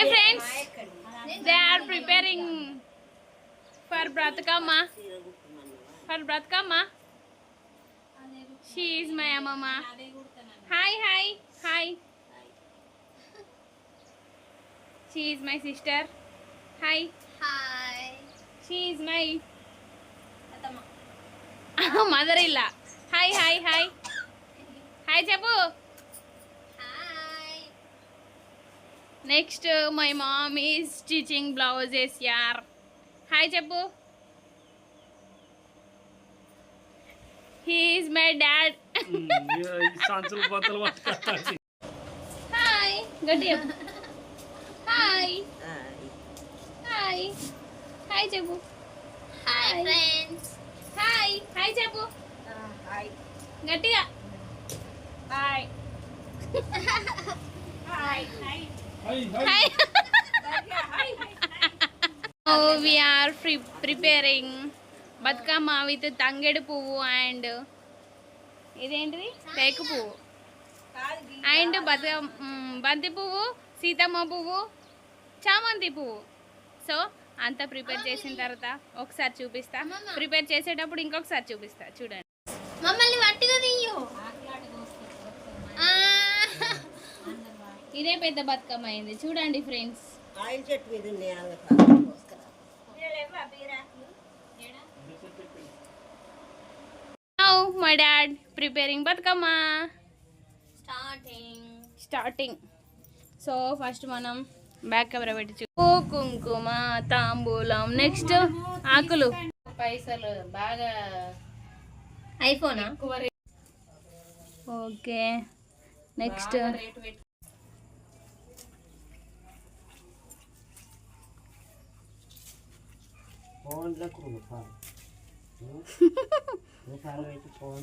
Hi friends they are preparing for Bathukamma for Bathukamma she is my అమ్మమ్మ hi hi hi she is my sister hi hi she is my mother ఇల్లా hi hi hi hi చెప్పు hi next my mom is stitching blouses యార్ hi చెప్పు he's my dad hi గట్టి చెప్పు hi hi hi చెప్పు hi Hi. Friends hi hi చెప్పు గట్టిగా hi hi we are pre preparing Bathukamma with తంగెడు పువ్వు and ఇదేంటిది? టేకు పువ్వు. అండ్ బతుక మ్, బంతి పువ్వు సీతమ్మ పువ్వు చామంతి పువ్వు. సో అంతా ప్రిపేర్ చేసిన తర్వాత ఒకసారి చూపిస్తా. ప్రిపేర్ చేసేటప్పుడు ఇంకొకసారి చూపిస్తా. చూడండి. మమ్మల్ని ఇదే పెద్ద బతుకమ్మ అయింది చూడండి ఫ్రెండ్స్. ఆయిల్ చెట్టు మీద my dad preparing Bathukamma. Starting starting so first మనం బ్యాక్ కెమెరా పెట్టి కుంకుమ తాంబూలం నెక్స్ట్ ఆకులు. పైసలు బాగా ఐఫోనా? ఓకే నెక్స్ట్ ఫోన్లకు రూపాయలు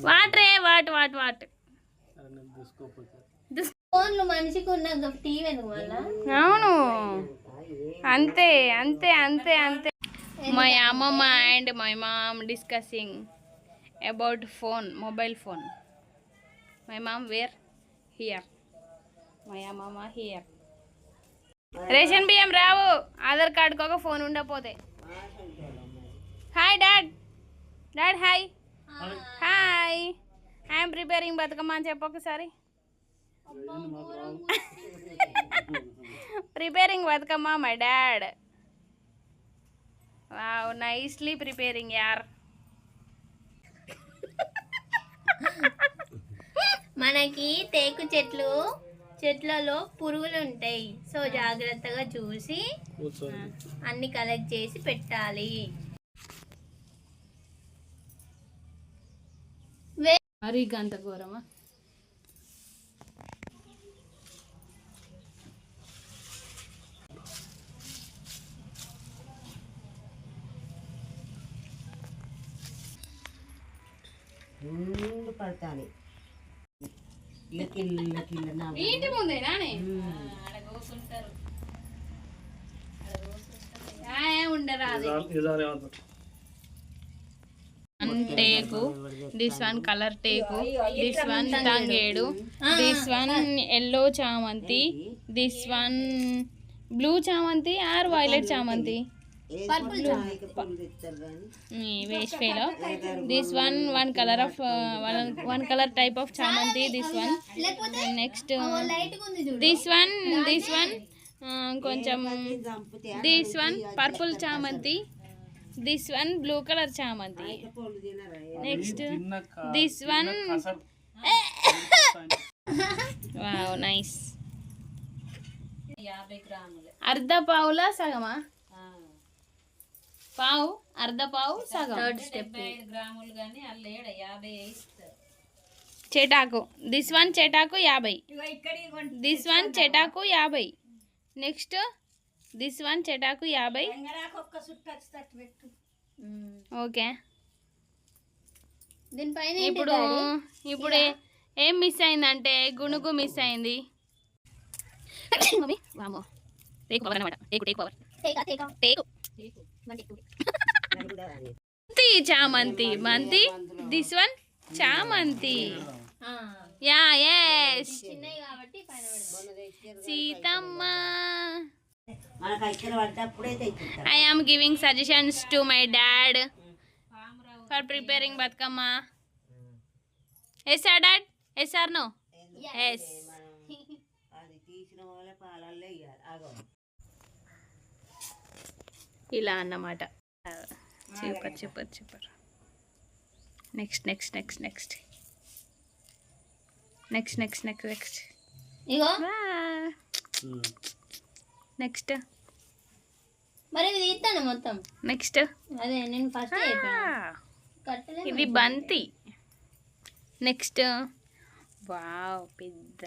వాటరే వాట్ వాట్ వాట్. ఫోన్లు మనిషికి ఉన్న టీవీ అవును. అంతే అంతే అంతే అంతే. మై అమ్మమ్మ and my mom discussing about phone mobile phone my mom where here my అమ్మమ్మ హియర్ రేషన్ బియ్యం రావు. ఆధార్ కార్డుకి ఒక ఫోన్ ఉండకపోతే. Hi dad dad hi hi I'm preparing Bathukamma అని చెప్పు ఒకసారి. Preparing Bathukamma my dad wow nicely preparing యార్ మనకి తేకు చెట్లు చెట్లలో పురుగులు ఉంటాయి. సో జాగ్రత్తగా చూసి అన్ని కలెక్ట్ చేసి పెట్టాలి. మరీ గంత ఘోరమా? ముందు పడతాను. ఇంటి ముందేనానే ఉండరాదు. One take this one colour take this one Tangedu this one yellow చామంతి దిస్ వన్ బ్లూ చామంతి ఆర్ వైలెట్ చామంతి. Waste this one one colour of one colour type of చామంతి this one next this one this one కొంచెం this one purple చామంతి. This one blue colour చామంతి next this one wow nice అర్ధ పావులా సగమా? పావు అర్ధ పావు సగం. థర్డ్ స్టెప్ చెటాకు. దిస్ వన్ చెటాకు యాభై. దిస్ వన్ చెటాకు యాభై. నెక్స్ట్ దిస్ వన్ చెటాకు యాభై. ఓకే. దీనిపైన ఇప్పుడు ఇప్పుడు ఏ- మిస్ అయిందంటే గుణుగు మిస్ అయింది. టేకు పవర్ టేకు టేకు పవర్ టేకా చామంతి. బంతి దిస్ వన్ చామంతి. ఆ, యా ఎస్. సీతమ్మ. మనకు ఇక్కడ పడితే అప్పుడే తెచ్చిస్తారు I am giving suggestions to my dad for preparing Batkama. Yes, sir, dad? Yes or no? Yes. మనం అది తీసిన వాళ్ళ పాలల్లో వేయాలి. ఆగో ఇలా అన్నమాట. Super super super next next next next next next next next ఇగో. నెక్స్ట్. మరి ఇది తీస్తాను మొత్తం. నెక్స్ట్. అదే నేను ఫస్ట్ ఇది బంతి. నెక్స్ట్. వావ్ పెద్ద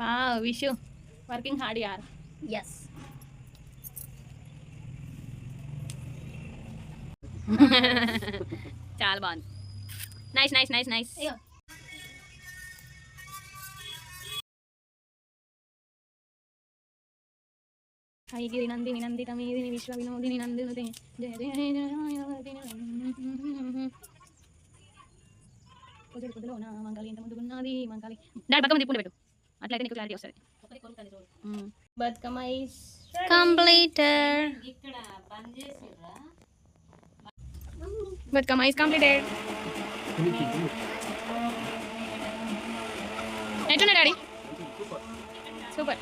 వావ్ విషు. వర్కింగ్ హార్డ్ యార్. ఎస్ చాలా బాగుంది. Nice nice nice nice. ఐగిరి Nandini నందిత మీదిని విశ్వ వినోదిని నందినుతే జయ జయ జయ జయ పొద్దు పొద్దులో నా మంకాలి ఎంత ముందుకున్నది మంకాలి దాని పక్కన తిప్పుడు పెట్టు అట్లయితే నీకు క్లారిటీ వస్తుంది Bathukamma is completed Bathukamma is completed ఎట్లున్నా daddy super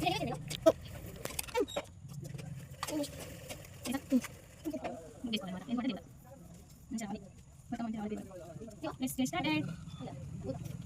thank you very much.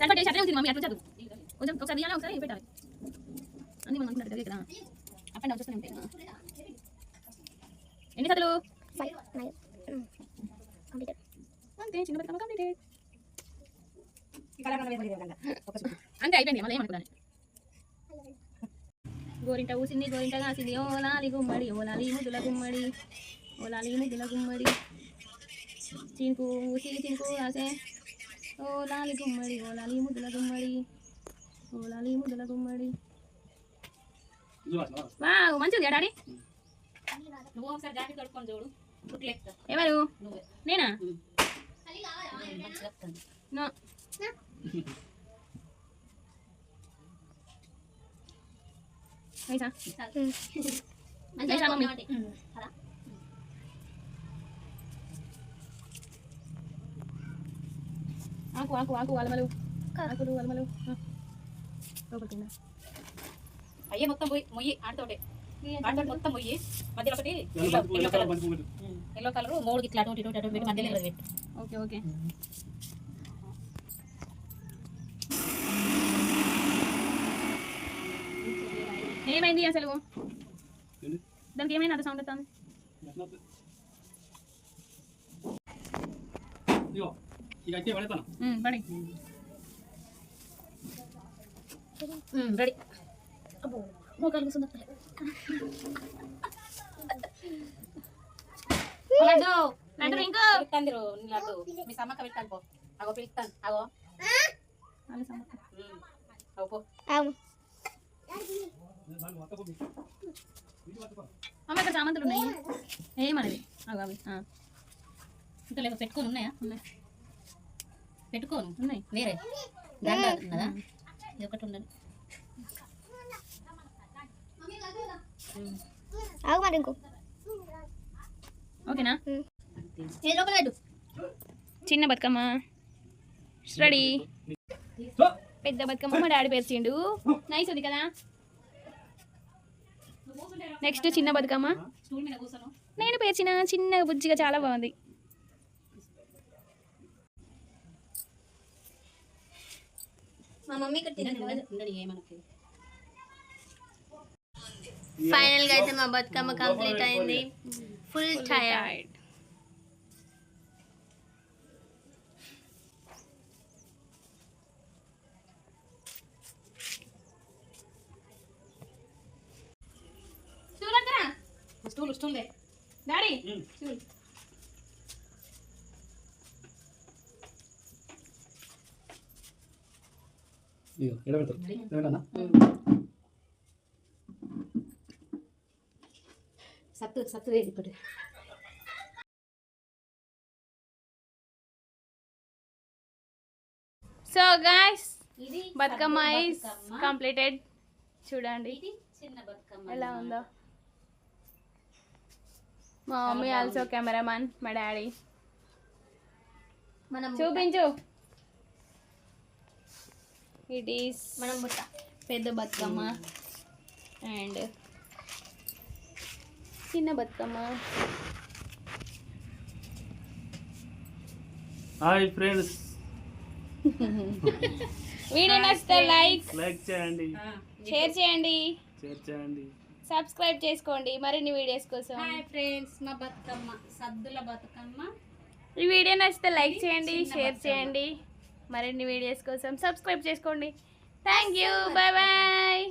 Rato dia satu. Si satu. Ojam kok sabi yalang saya betar. Ani mang Ini satu lu. Nanti, cina bertemu kami. అంతే అయిపోయింది మళ్ళీ ఏమనుకున్నాను గోరింట ఊసింది గోరింట కాసింది ఓలాలి గుమ్మడి ఓలాలి ముద్దుల గుమ్మడి ఓలాలి ముద్దుల గుమ్మడి చింకు ఊసి చింకు కాసే ఓలాలి గుమ్మడి ఓలాలి ముద్దుల గుమ్మడి ఓలాలి ముద్దుల గుమ్మడి ఇది వాసన. వావ్ మంచిది డాడీ నువ్వు ఒకసారి జాకెట్ కట్టుకొని చూడు కుట్లేస్తా ఎవరు నువ్వే ఆకు ఆకు ఆకు lang kami. అయ్యే మొత్తం పోయి మొయ్యి ఆడతోటే మొత్తం మొయ్యి మధ్యలో ఒకటి ఎల్లో కలర్ మూడు ఇట్లా అటు ఇటు అటు పెట్టి మధ్యలో ఓకే ఓకే ఏమైంది అసలు? దానికి ఏమైంది అంత సౌండ్ వస్తుంది రెడీ లడ్డు లడ్డు లడ్డు. మీ సమ్మక్క పిలుస్తాను పో. అగో పిలుస్తాను. అగో. ఉమ్. అగో పో. అమ్మ ఇక్కడ సామంతులు ఉన్నాయి. ఏమనేది అవి అవి ఇంకా లేవు పెట్టుకొని ఉన్నాయా? ఉన్నాయి. పెట్టుకోను ఉన్నాయి. వేరే? దండ ఉన్నదా? ఇది ఒకటి ఉండదు ఆగు మరి ఇంకో. ఓకేనా? చిన్న బతుకమ్మ. రెడీ. పెద్ద బతుకమ్మ మా డాడీ పేర్చిండు నైస్ ఉంది కదా? నెక్స్ట్ చిన్న బతుకమ్మ. నేను పేర్చిన చిన్న బుజ్జిగా చాలా బాగుంది. మా మమ్మీ ఇక్కడ తినదు ఉండదు ఏమనకి? ఫైనల్గా అయితే మా బతుకమ్మ కంప్లీట్ అయింది. Full tired stool stool they daddy ఏమంటన్నా సత్తు సత్తు ఇప్పుడు సో గాయస్ ఇది బతుకమ్మ. కంప్లీటెడ్ చూడండి. ఇది చిన్న బతుకమ్మ ఎలా. ఉందో. మా మమ్మీ ఆల్సో కెమెరామాన్ మా డాడీ. మనం చూపించు. ఇట్ ఈస్ మనం బుట్ట పెద్ద బతుకమ్మ అండ్ చిన్న బతుకమ్మ. హాయ్ ఫ్రెండ్స్ వీడియో నచ్చితే లైక్. లైక్ చేయండి. షేర్ చేయండి. షేర్ చేయండి. సబ్స్క్రైబ్ చేసుకోండి మరిన్ని వీడియోస్ కోసం. హాయ్ ఫ్రెండ్స్ మా బతుకమ్మ సద్దుల బతుకమ్మ. ఈ వీడియో నచ్చితే లైక్ చేయండి షేర్ చేయండి. మరిన్ని వీడియోస్ కోసం సబ్స్క్రైబ్ చేసుకోండి. Thank you bye bye